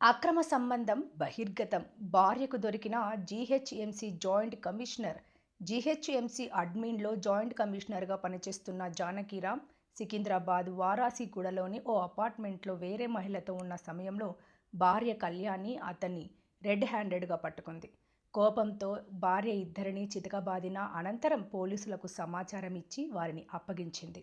అక్రమ సంబంధం బహిర్గతం భార్యకు దొరికిన జీహెచ్ఎంసీ జాయింట్ కమిషనర్ జీహెచ్ఎంసీ అడ్మిన్లో జాయింట్ కమిషనర్గా పనిచేస్తున్న జానకీరామ్ సికింద్రాబాద్ వారాసిగూడలోని ఓ అపార్ట్మెంట్లో వేరే మహిళతో ఉన్న సమయంలో భార్య కళ్యాణి అతన్ని రెడ్ హ్యాండెడ్గా పట్టుకుంది. కోపంతో భార్య ఇద్దరిని చితకబాదిన అనంతరం పోలీసులకు సమాచారం ఇచ్చి వారిని అప్పగించింది.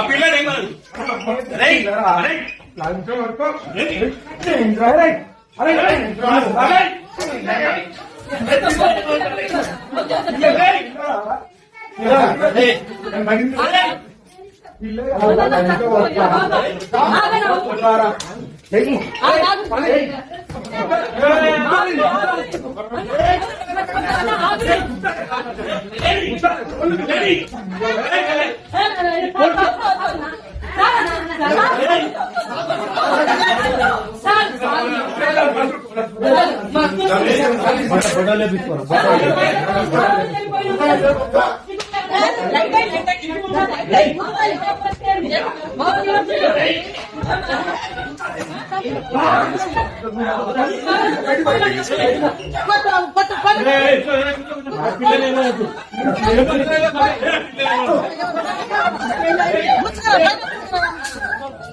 अपील नहीं मान राइट राइट लांचो वर्को रेंज राइट अरे राइट राइट పిల్లలు